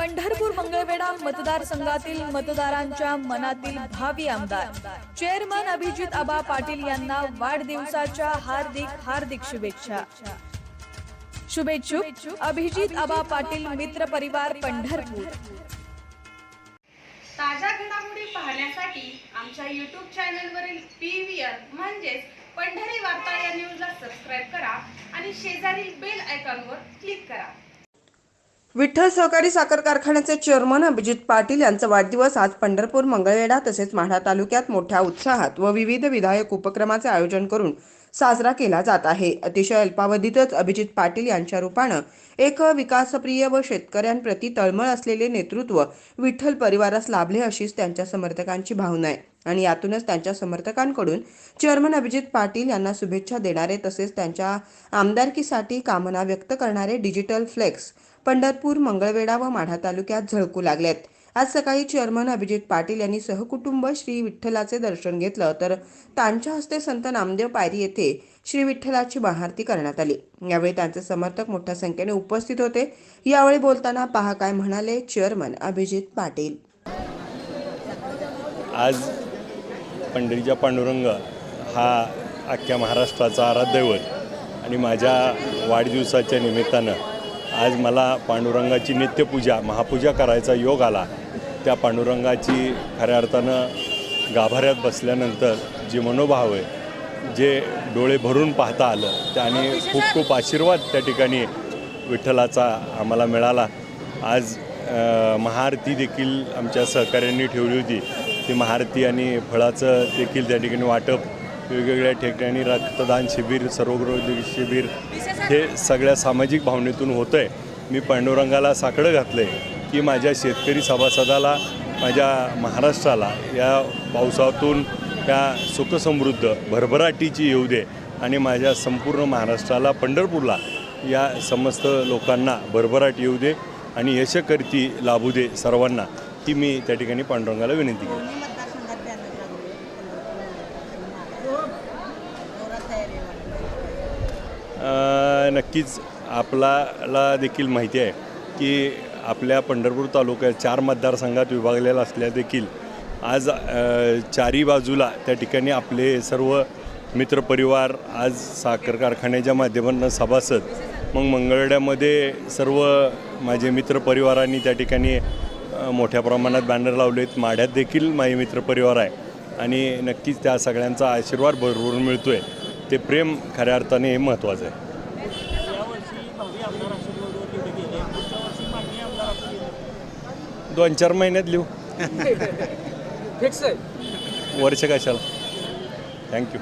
पंढरपूर मंगळवेढा मतदारसंघातील मतदारांच्या मनातील भावी आमदार. चेअरमन अभिजित आबा पाटील यांना वाढदिवसाच्या हार्दिक हार्दिक शुभेच्छा. शुभेच्छुक अभिजित आबा पाटील मित्र परिवार पंढरपूर. ताज्या घडामोडी पाहण्यासाठी आमच्या यूट्यूब चॅनलवरील पी व्ही आर म्हणजेच पंढरी वार्ता या न्यूजला सबस्क्राईब करा आणि शेजारील बेल आयकॉनवर क्लिक करा. विठ्ठल सहकारी साखर कारखान्याचे चेअरमन अभिजित पाटील यांचा वाढदिवस आज पंढरपूर मंगळवेढा तसेच माढा तालुक्यात मोठ्या उत्साहात व विविध विधायक उपक्रमाचे आयोजन करून साजरा केला जात आहे. अतिशय अल्पावधीतच अभिजित पाटील यांच्या रूपानं एक विकासप्रिय व शेतकऱ्यांप्रती तळमळ असलेले नेतृत्व विठ्ठल परिवारास लाभले अशीच त्यांच्या समर्थकांची भावना आहे. आणि यातूनच त्यांच्या समर्थकांकडून चेअरमन अभिजित पाटील यांना शुभेच्छा देणारे तसेच त्यांच्या आमदारकीसाठी कामना व्यक्त करणारे डिजिटल फ्लेक्स पंढरपूर मंगळवेढा व माढा तालुक्यात झळकू लागलेत. आज सकाळी चेअरमन अभिजित पाटील यांनी सहकुटुंब श्री विठ्ठलाचे दर्शन घेतलं तर त्यांच्या हस्ते संत नामदेव पायरी येथे श्री विठ्ठलाची महाआरती करण्यात आली. यावेळी त्यांचे समर्थक मोठ्या संख्येने उपस्थित होते. यावेळी बोलताना पहा काय म्हणाले चेअरमन अभिजित पाटील. आज पंढरीच्या पांडुरंग हा अख्ख्या महाराष्ट्राचा आराध्यदैवत आणि माझ्या वाढदिवसाच्या निमित्तानं आज मला पांडुरंगाची नित्यपूजा महापूजा करायचा योग आला. त्या पांडुरंगाची खऱ्या अर्थानं गाभाऱ्यात बसल्यानंतर जे मनोभाव आहे जे डोळे भरून पाहता आलं त्याने खूप खूप आशीर्वाद त्या ठिकाणी विठ्ठलाचा आम्हाला मिळाला. आज महाआरती देखील आमच्या सहकाऱ्यांनी ठेवली होती. ती महाआरती आणि फळाचं देखील त्या ठिकाणी वाटप वेगवेगळ्या ठिकाणी रक्तदान शिबिर सर्वरोग शिबिर हे सगळ्या सामाजिक भावनेतून होतं आहे मी पांडुरंगाला साकडं घातलं आहे की माझ्या शेतकरी सभासदाला माझ्या महाराष्ट्राला या पावसातून त्या सुखसमृद्ध भरभराटीची येऊ दे आणि माझ्या संपूर्ण महाराष्ट्राला पंढरपूरला या समस्त लोकांना भरभराट येऊ दे आणि यशकर्ती लाभू दे सर्वांना ही मी त्या ठिकाणी पांडुरंगाला विनंती केली नक्कीच आपल्याला देखील माहिती आहे की आपल्या पंढरपूर तालुक्यात चार मतदारसंघात विभागलेला असल्या देखील आज चारी बाजूला त्या ठिकाणी आपले सर्व मित्रपरिवार आज साखर कारखान्याच्या माध्यमातून सभासद मग मंगळड्यामध्ये सर्व माझे मित्रपरिवारांनी त्या ठिकाणी मोठ्या प्रमाणात बॅनर लावलेत. माढ्यात देखील माझे मित्रपरिवार आहे. आणि नक्कीच त्या सगळ्यांचा आशीर्वाद भरभरून मिळतो आहे ते प्रेम खऱ्या अर्थाने हे महत्त्वाचं आहे. दोन चार महिन्यात लिहू. फिक्स आहे. वर्ष कशाला? थँक्यू